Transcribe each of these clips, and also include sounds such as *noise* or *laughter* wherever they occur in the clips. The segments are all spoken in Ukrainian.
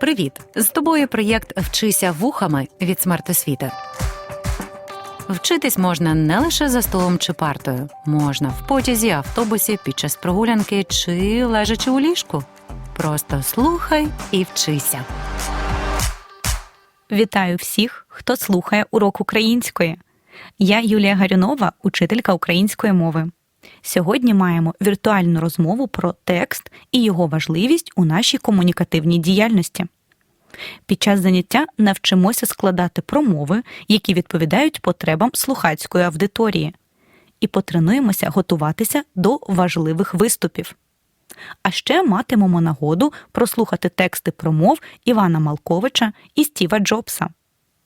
Привіт! З тобою проєкт Вчися вухами від смертосвіти. Вчитись можна не лише за столом чи партою, можна в потязі, автобусі, під час прогулянки чи лежачи у ліжку. Просто слухай і вчися. Вітаю всіх, хто слухає урок української. Я Юлія Гарюнова, учителька української мови. Сьогодні маємо віртуальну розмову про текст і його важливість у нашій комунікативній діяльності. Під час заняття навчимося складати промови, які відповідають потребам слухацької аудиторії, і потренуємося готуватися до важливих виступів. А ще матимемо нагоду прослухати тексти промов Івана Малковича і Стіва Джобса.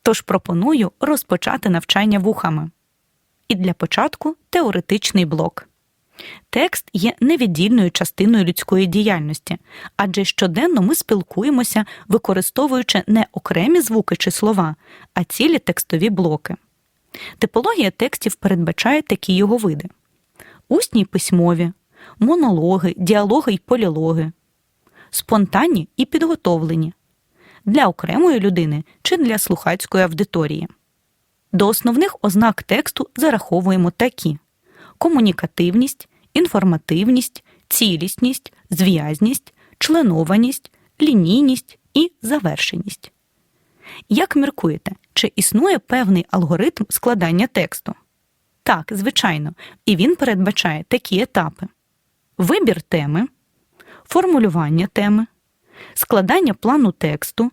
Тож пропоную розпочати навчання вухами. І для початку теоретичний блок. Текст є невіддільною частиною людської діяльності, адже щоденно ми спілкуємося, використовуючи не окремі звуки чи слова, а цілі текстові блоки. Типологія текстів передбачає такі його види: усні й письмові, монологи, діалоги й полілоги, спонтанні і підготовлені для окремої людини чи для слухацької аудиторії. До основних ознак тексту зараховуємо такі: комунікативність, інформативність, цілісність, зв'язність, членованість, лінійність і завершеність. Як міркуєте, чи існує певний алгоритм складання тексту? Так, звичайно, і він передбачає такі етапи: вибір теми, формулювання теми, складання плану тексту,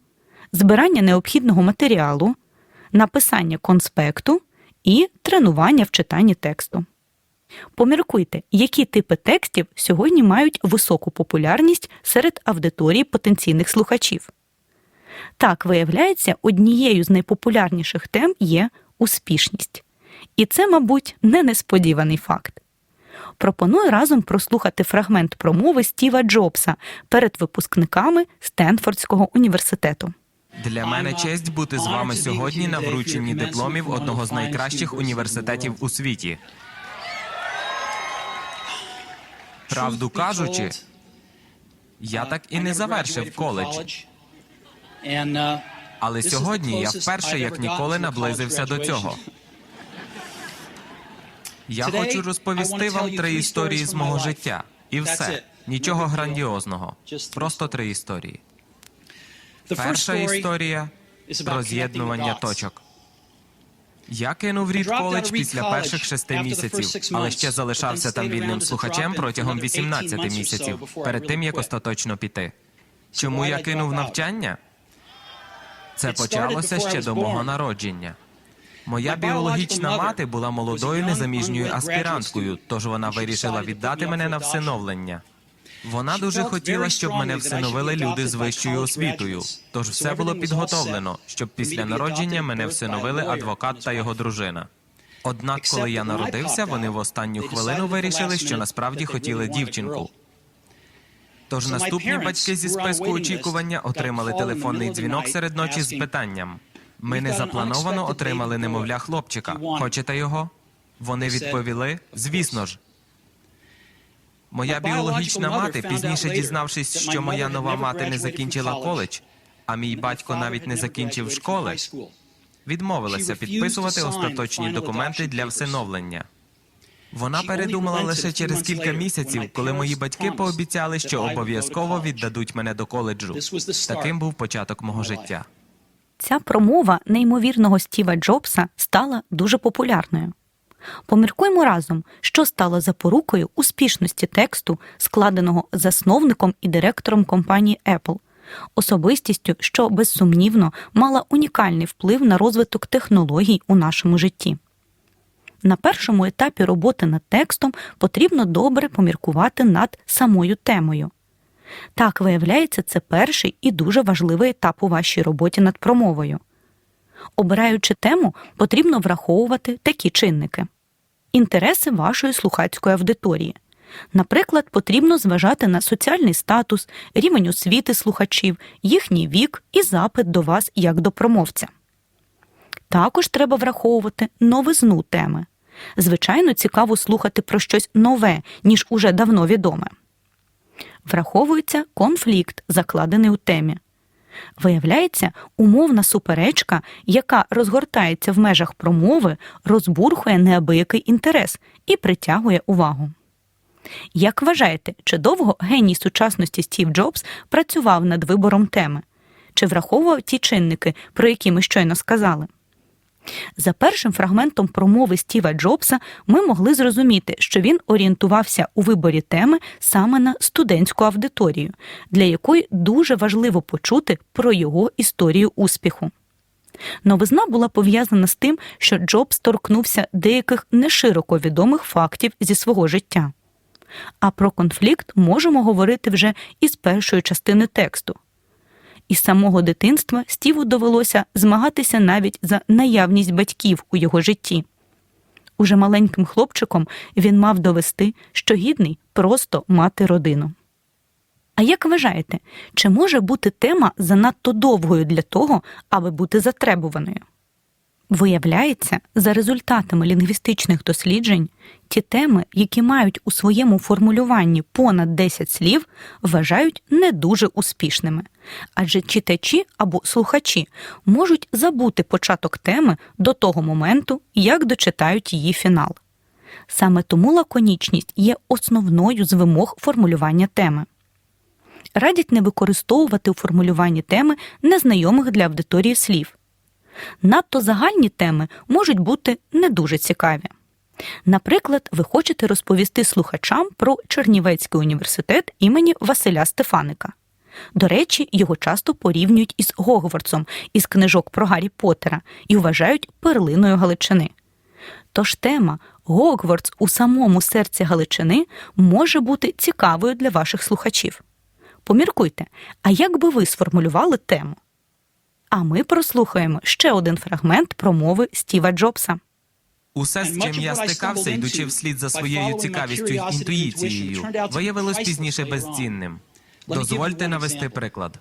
збирання необхідного матеріалу, написання конспекту і тренування в читанні тексту. Поміркуйте, які типи текстів сьогодні мають високу популярність серед аудиторії потенційних слухачів. Так, виявляється, однією з найпопулярніших тем є успішність. І це, мабуть, не несподіваний факт. Пропоную разом прослухати фрагмент промови Стіва Джобса перед випускниками Стенфордського університету. Для мене честь бути з вами сьогодні на врученні дипломів одного з найкращих університетів у світі. Правду кажучи, я так і не завершив коледж. Але сьогодні я вперше як ніколи наблизився до цього. *laughs* Я хочу розповісти вам три історії з мого життя. І все. Нічого грандіозного. Просто три історії. Перша історія про з'єднування точок. Я кинув Рід коледж після перших шести місяців, але ще залишався там вільним слухачем протягом 18 місяців перед тим як остаточно піти. Чому я кинув навчання? Це почалося ще до мого народження. Моя біологічна мати була молодою незаміжньою аспіранткою, тож вона вирішила віддати мене на всиновлення. Вона дуже хотіла, щоб мене всиновили люди з вищою освітою. Тож все було підготовлено, щоб після народження мене всиновили адвокат та його дружина. Однак, коли я народився, вони в останню хвилину вирішили, що насправді хотіли дівчинку. Тож наступні батьки зі списку очікування отримали телефонний дзвінок серед ночі з питанням: ми незаплановано отримали немовля хлопчика. Хочете його? Вони відповіли: звісно ж. Моя біологічна мати, пізніше дізнавшись, що моя нова мати не закінчила коледж, а мій батько навіть не закінчив школи, відмовилася підписувати остаточні документи для всиновлення. Вона передумала лише через кілька місяців, коли мої батьки пообіцяли, що обов'язково віддадуть мене до коледжу. Таким був початок мого життя. Ця промова неймовірного Стіва Джобса стала дуже популярною. Поміркуємо разом, що стало запорукою успішності тексту, складеного засновником і директором компанії Apple, особистістю, що безсумнівно мала унікальний вплив на розвиток технологій у нашому житті. На першому етапі роботи над текстом потрібно добре поміркувати над самою темою. Так, виявляється, це перший і дуже важливий етап у вашій роботі над промовою. Обираючи тему, потрібно враховувати такі чинники: інтереси вашої слухацької аудиторії. Наприклад, потрібно зважати на соціальний статус, рівень освіти слухачів, їхній вік і запит до вас як до промовця. Також треба враховувати новизну теми. Звичайно, цікаво слухати про щось нове, ніж уже давно відоме. Враховується конфлікт, закладений у темі. Виявляється, умовна суперечка, яка розгортається в межах промови, розбурхує неабиякий інтерес і притягує увагу. Як вважаєте, чи довго геній сучасності Стів Джобс працював над вибором теми? Чи враховував ті чинники, про які ми щойно сказали? За першим фрагментом промови Стіва Джобса ми могли зрозуміти, що він орієнтувався у виборі теми саме на студентську аудиторію, для якої дуже важливо почути про його історію успіху. Новизна була пов'язана з тим, що Джобс торкнувся деяких нешироко відомих фактів зі свого життя. А про конфлікт можемо говорити вже із першої частини тексту. Із самого дитинства Стіву довелося змагатися навіть за наявність батьків у його житті. Уже маленьким хлопчиком він мав довести, що гідний просто мати родину. А як вважаєте, чи може бути тема занадто довгою для того, аби бути затребуваною? Виявляється, за результатами лінгвістичних досліджень, ті теми, які мають у своєму формулюванні понад 10 слів, вважають не дуже успішними, адже читачі або слухачі можуть забути початок теми до того моменту, як дочитають її фінал. Саме тому лаконічність є основною з вимог формулювання теми. Радять не використовувати у формулюванні теми незнайомих для аудиторії слів. Надто загальні теми можуть бути не дуже цікаві. Наприклад, ви хочете розповісти слухачам про Чернівецький університет імені Василя Стефаника. До речі, його часто порівнюють із Гогвардсом із книжок про Гаррі Поттера і вважають перлиною Галичини. Тож тема Гогвардс у самому серці Галичини може бути цікавою для ваших слухачів. Поміркуйте, а як би ви сформулювали тему? А ми прослухаємо ще один фрагмент промови Стіва Джобса. Усе, з чим я стикався, йдучи вслід за своєю цікавістю й інтуїцією, виявилось пізніше безцінним. Дозвольте навести приклад.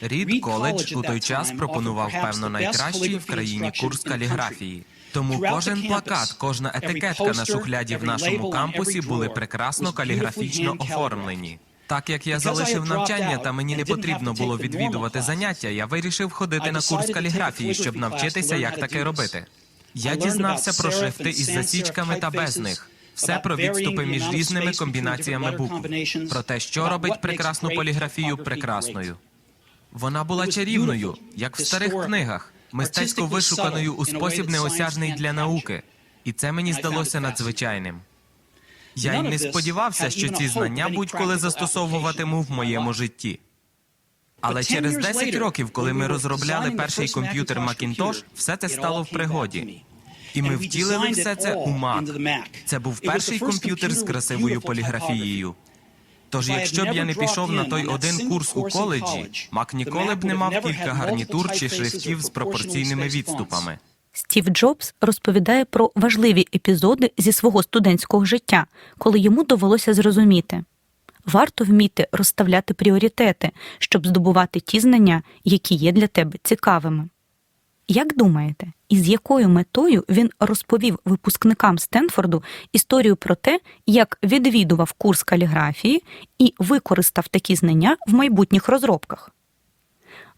Рід коледж у той час пропонував певно найкращий в країні курс каліграфії. Тому кожен плакат, кожна етикетка на шухляді в нашому кампусі були прекрасно каліграфічно оформлені. Так як я залишив навчання та мені не потрібно було відвідувати заняття, я вирішив ходити на курс каліграфії, щоб навчитися, як таке робити. Я дізнався про шрифти із засічками та без них. Все про відступи між різними комбінаціями букв, про те, що робить прекрасну поліграфію прекрасною. Вона була чарівною, як в старих книгах, мистецько вишуканою у спосіб неосяжний для науки, і це мені здалося надзвичайним. Я й не сподівався, що ці знання будь-коли застосовуватиму в моєму житті. Але через 10 років, коли ми розробляли перший комп'ютер Macintosh, все це стало в пригоді. І ми втілили все це у Mac. Це був перший комп'ютер з красивою поліграфією. Тож, якщо б я не пішов на той один курс у коледжі, Мак ніколи б не мав кілька гарнітур чи шрифтів з пропорційними відступами. Стів Джобс розповідає про важливі епізоди зі свого студентського життя, коли йому довелося зрозуміти. Варто вміти розставляти пріоритети, щоб здобувати ті знання, які є для тебе цікавими. Як думаєте, із якою метою він розповів випускникам Стенфорду історію про те, як відвідував курс каліграфії і використав такі знання в майбутніх розробках?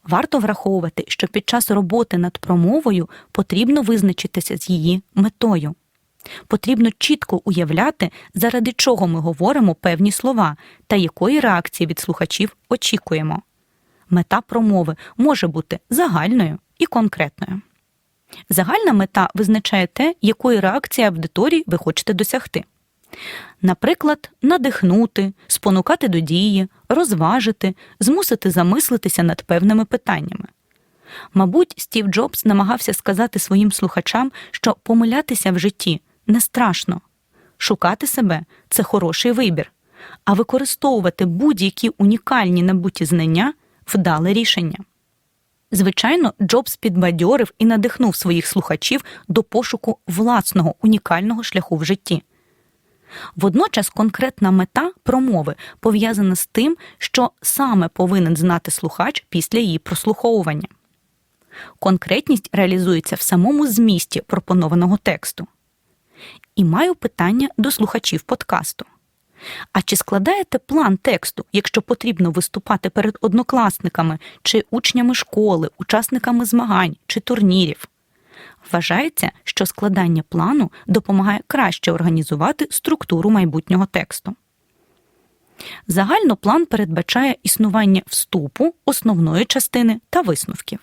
Варто враховувати, що під час роботи над промовою потрібно визначитися з її метою. Потрібно чітко уявляти, заради чого ми говоримо певні слова та якої реакції від слухачів очікуємо. Мета промови може бути загальною і конкретною. Загальна мета визначає те, якої реакції аудиторії ви хочете досягти. Наприклад, надихнути, спонукати до дії, розважити, змусити замислитися над певними питаннями. Мабуть, Стів Джобс намагався сказати своїм слухачам, що помилятися в житті не страшно, шукати себе це хороший вибір, а використовувати будь-які унікальні набуті знання вдале рішення. Звичайно, Джобс підбадьорив і надихнув своїх слухачів до пошуку власного унікального шляху в житті. Водночас конкретна мета промови пов'язана з тим, що саме повинен знати слухач після її прослуховування. Конкретність реалізується в самому змісті пропонованого тексту. І маю питання до слухачів подкасту. А чи складаєте план тексту, якщо потрібно виступати перед однокласниками чи учнями школи, учасниками змагань чи турнірів? Вважається, що складання плану допомагає краще організувати структуру майбутнього тексту. Загально план передбачає існування вступу, основної частини та висновків.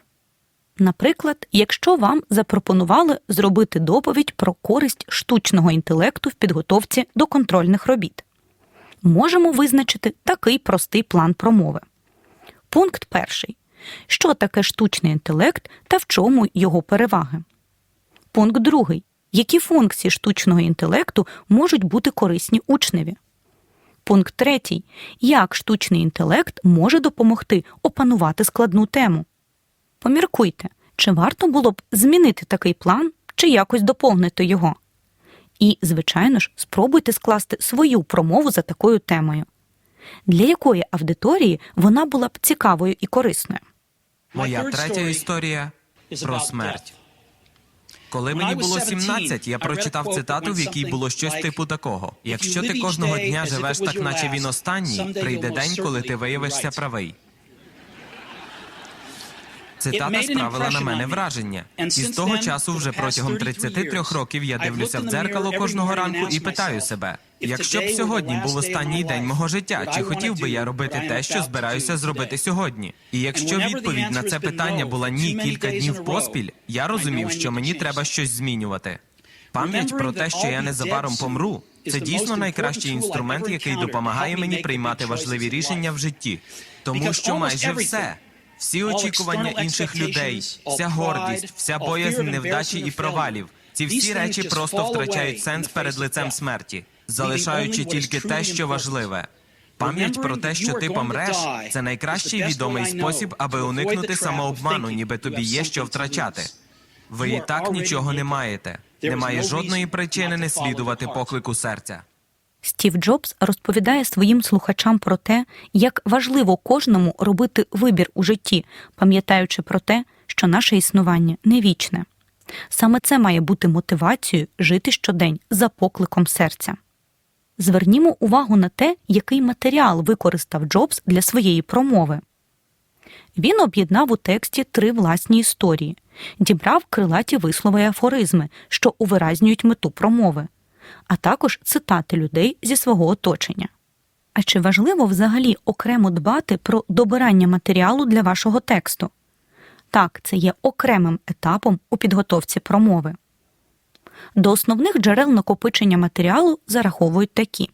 Наприклад, якщо вам запропонували зробити доповідь про користь штучного інтелекту в підготовці до контрольних робіт, можемо визначити такий простий план промови. Пункт перший. Що таке штучний інтелект та в чому його переваги? Пункт другий. Які функції штучного інтелекту можуть бути корисні учневі? Пункт третій. Як штучний інтелект може допомогти опанувати складну тему? Поміркуйте, чи варто було б змінити такий план, чи якось доповнити його. І, звичайно ж, спробуйте скласти свою промову за такою темою. Для якої аудиторії вона була б цікавою і корисною? Моя третя історія про смерть. Коли мені було 17, я прочитав цитату, в якій було щось типу такого: якщо ти кожного дня живеш так, наче він останній, прийде день, коли ти виявишся правий. Цитата справила на мене враження, і з того часу, вже протягом 33 років, я дивлюся в дзеркало кожного ранку і питаю себе: якщо б сьогодні був останній день мого життя, чи хотів би я робити те, що збираюся зробити сьогодні? І якщо відповідь на це питання була ні кілька днів поспіль, я розумів, що мені треба щось змінювати. Пам'ять про те, що я незабаром помру, це дійсно найкращий інструмент, який допомагає мені приймати важливі рішення в житті, тому що майже все. Всі очікування інших людей, вся гордість, вся боязнь невдачі і провалів. Ці всі речі просто втрачають сенс перед лицем смерті, залишаючи тільки те, що важливе. Пам'ять про те, що ти помреш, це найкращий відомий спосіб, аби уникнути самообману, ніби тобі є що втрачати. Ви і так нічого не маєте. Немає жодної причини не слідувати поклику серця. Стів Джобс розповідає своїм слухачам про те, як важливо кожному робити вибір у житті, пам'ятаючи про те, що наше існування не вічне. Саме це має бути мотивацією жити щодень за покликом серця. Звернімо увагу на те, який матеріал використав Джобс для своєї промови. Він об'єднав у тексті три власні історії, дібрав крилаті вислови і афоризми, що увиразнюють мету промови а також цитати людей зі свого оточення. А чи важливо взагалі окремо дбати про добирання матеріалу для вашого тексту? Так, це є окремим етапом у підготовці промови. До основних джерел накопичення матеріалу зараховують такі: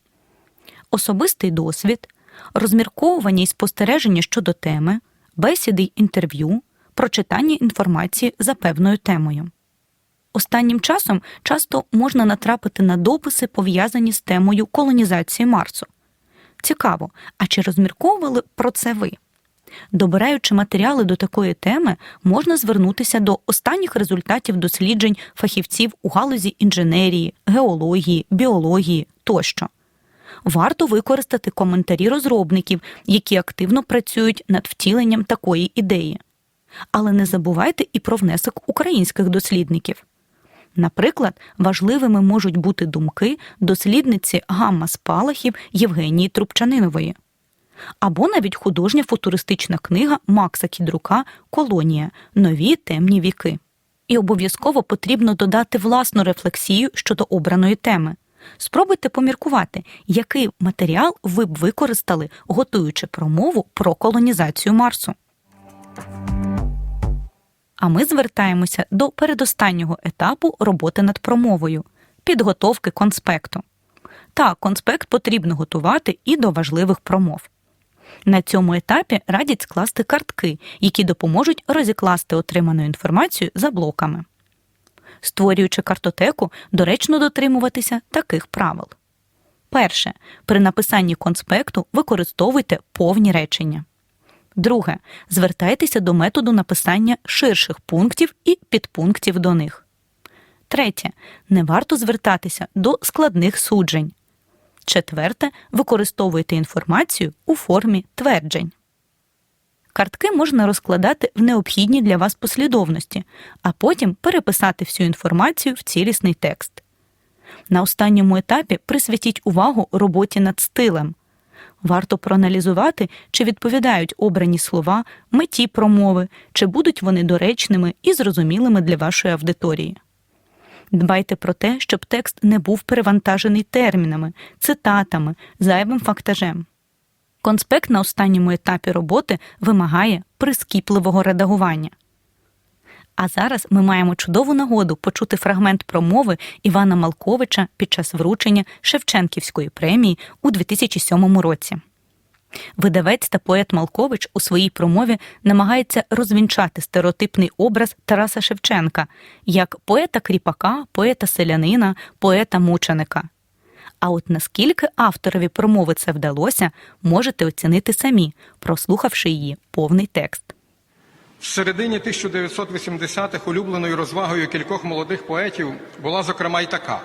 особистий досвід, розмірковування і спостереження щодо теми, бесіди й інтерв'ю, прочитання інформації за певною темою. Останнім часом часто можна натрапити на дописи, пов'язані з темою колонізації Марсу. Цікаво, а чи розмірковували про це ви? Добираючи матеріали до такої теми, можна звернутися до останніх результатів досліджень фахівців у галузі інженерії, геології, біології тощо. Варто використати коментарі розробників, які активно працюють над втіленням такої ідеї. Але не забувайте і про внесок українських дослідників. Наприклад, важливими можуть бути думки дослідниці гамма спалахів Євгенії Трубчанинової, або навіть художня футуристична книга Макса Кідрука Колонія Нові темні віки. І обов'язково потрібно додати власну рефлексію щодо обраної теми. Спробуйте поміркувати, який матеріал ви б використали, готуючи промову про колонізацію Марсу. А ми звертаємося до передостаннього етапу роботи над промовою підготовки конспекту. Так, конспект потрібно готувати і до важливих промов. На цьому етапі радять скласти картки, які допоможуть розікласти отриману інформацію за блоками. Створюючи картотеку, доречно дотримуватися таких правил. Перше. При написанні конспекту використовуйте повні речення. Друге. Звертайтеся до методу написання ширших пунктів і підпунктів до них. Третє. Не варто звертатися до складних суджень. Четверте. Використовуйте інформацію у формі тверджень. Картки можна розкладати в необхідній для вас послідовності, а потім переписати всю інформацію в цілісний текст. На останньому етапі присвятіть увагу роботі над стилем. Варто проаналізувати, чи відповідають обрані слова меті промови, чи будуть вони доречними і зрозумілими для вашої аудиторії. Дбайте про те, щоб текст не був перевантажений термінами, цитатами, зайвим фактажем. Конспект на останньому етапі роботи вимагає прискіпливого редагування. А зараз ми маємо чудову нагоду почути фрагмент промови Івана Малковича під час вручення Шевченківської премії у 2007 році. Видавець та поет Малкович у своїй промові намагається розвінчати стереотипний образ Тараса Шевченка як поета кріпака, поета селянина, поета мученика. А от наскільки авторові промови це вдалося, можете оцінити самі, прослухавши її повний текст. В середині 1980-х улюбленою розвагою кількох молодих поетів була, зокрема, й така.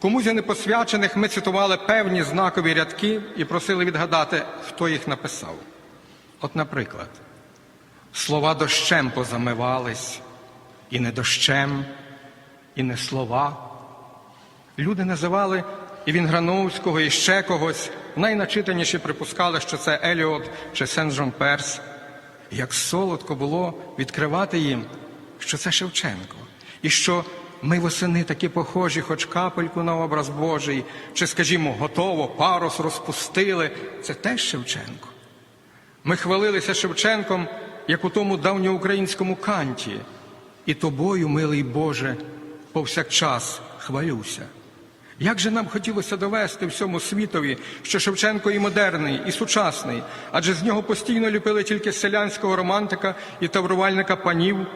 Комусь із непосвячених ми цитували певні знакові рядки і просили відгадати, хто їх написав. От, наприклад, слова дощем позамивались, і не дощем, і не слова. Люди називали і Вінграновського, і ще когось. Найначитаніші припускали, що це Еліот чи Сен-Жон Перс. Як солодко було відкривати їм, що це Шевченко, і що ми восени такі похожі, хоч капельку на образ Божий, чи, скажімо, готово, парус розпустили. Це теж Шевченко. Ми хвалилися Шевченком, як у тому давньоукраїнському канті, і тобою, милий Боже, повсякчас хвалюся. Як же нам хотілося довести всьому світові, що Шевченко і модерний, і сучасний, адже з нього постійно ліпили тільки селянського романтика і таврувальника панів,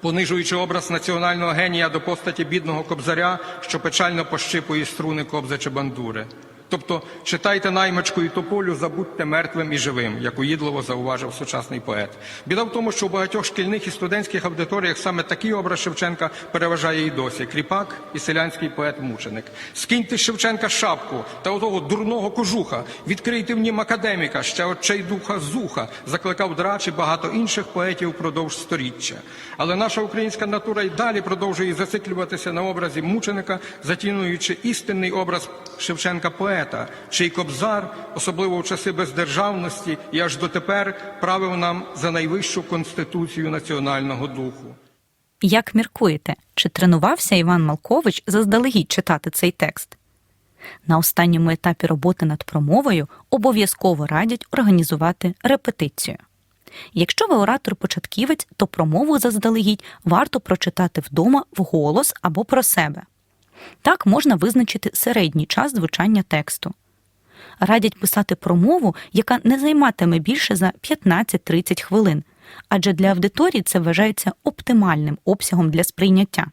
понижуючи образ національного генія до постаті бідного кобзаря, що печально пощипує струни кобзача бандури. Тобто читайте наймичку і тополю, забудьте мертвим і живим, як уїдливо зауважив сучасний поет. Біда в тому, що у багатьох шкільних і студентських аудиторіях саме такий образ Шевченка переважає і досі кріпак і селянський поет-мученик. Скиньте з Шевченка шапку та отого дурного кожуха, відкрийте в нім академіка, ще отчайдуха зуха, закликав драч і багато інших поетів впродовж сторіччя. Але наша українська натура й далі продовжує зациклюватися на образі мученика, затінуючи істинний образ Шевченка поета, чий кобзар, особливо в часи бездержавності, і аж дотепер правив нам за найвищу конституцію національного духу. Як міркуєте, чи тренувався Іван Малкович заздалегідь читати цей текст? На останньому етапі роботи над промовою обов'язково радять організувати репетицію. Якщо ви оратор-початківець, то промову заздалегідь варто прочитати вдома вголос або про себе. Так можна визначити середній час звучання тексту. Радять писати промову, яка не займатиме більше за 15-30 хвилин, адже для аудиторії це вважається оптимальним обсягом для сприйняття.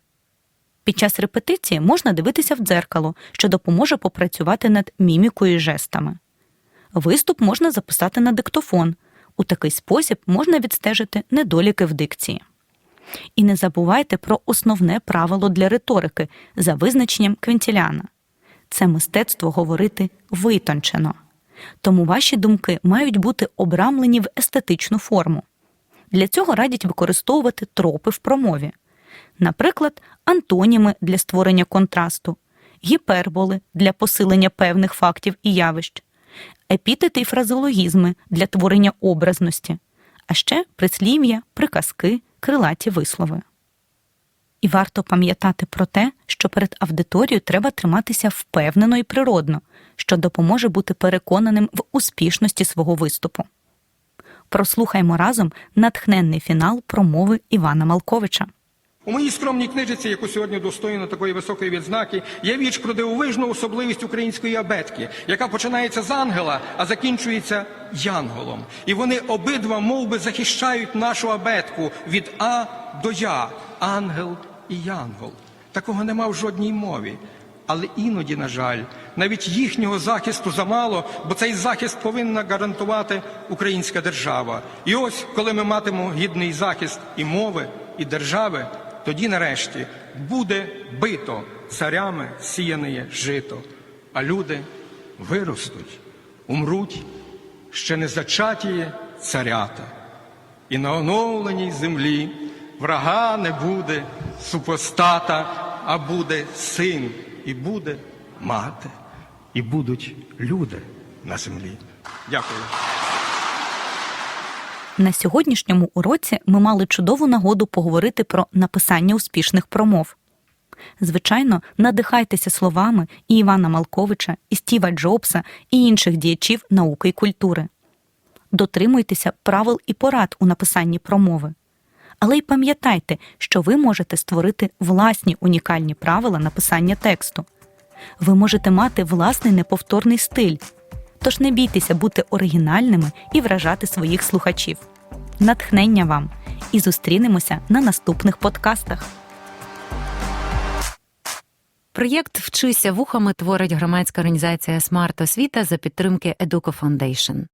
Під час репетиції можна дивитися в дзеркало, що допоможе попрацювати над мімікою і жестами. Виступ можна записати на диктофон. У такий спосіб можна відстежити недоліки в дикції. І не забувайте про основне правило для риторики за визначенням Квінтіляна це мистецтво говорити витончено. Тому ваші думки мають бути обрамлені в естетичну форму. Для цього радять використовувати тропи в промові, наприклад, антоніми для створення контрасту, гіперболи для посилення певних фактів і явищ, епітети й фразеологізми для творення образності, а ще прислів'я, приказки, крилаті вислови. І варто пам'ятати про те, що перед аудиторією треба триматися впевнено і природно, що допоможе бути переконаним в успішності свого виступу. Прослухаймо разом натхненний фінал промови Івана Малковича. У моїй скромній книжиці, яку сьогодні достойно такої високої відзнаки, є віч про дивовижну особливість української абетки, яка починається з ангела, а закінчується янголом. І вони обидва мов би, захищають нашу абетку від А до Я, ангел і янгол. Такого нема в жодній мові. Але іноді, на жаль, навіть їхнього захисту замало, бо цей захист повинна гарантувати українська держава. І ось, коли ми матимемо гідний захист і мови, і держави, тоді нарешті буде бито царями сіяне жито, а люди виростуть, умруть ще не зачатіє царята. І на оновленій землі врага не буде супостата, а буде син і буде мати, і будуть люди на землі. Дякую. На сьогоднішньому уроці ми мали чудову нагоду поговорити про написання успішних промов. Звичайно, надихайтеся словами і Івана Малковича, і Стіва Джобса, і інших діячів науки і культури. Дотримуйтеся правил і порад у написанні промови. Але й пам'ятайте, що ви можете створити власні унікальні правила написання тексту. Ви можете мати власний неповторний стиль, Тож не бійтеся бути оригінальними і вражати своїх слухачів. Натхнення вам! І зустрінемося на наступних подкастах. Проєкт Вчися вухами творить громадська організація Смарт Освіта за підтримки Educo Foundation.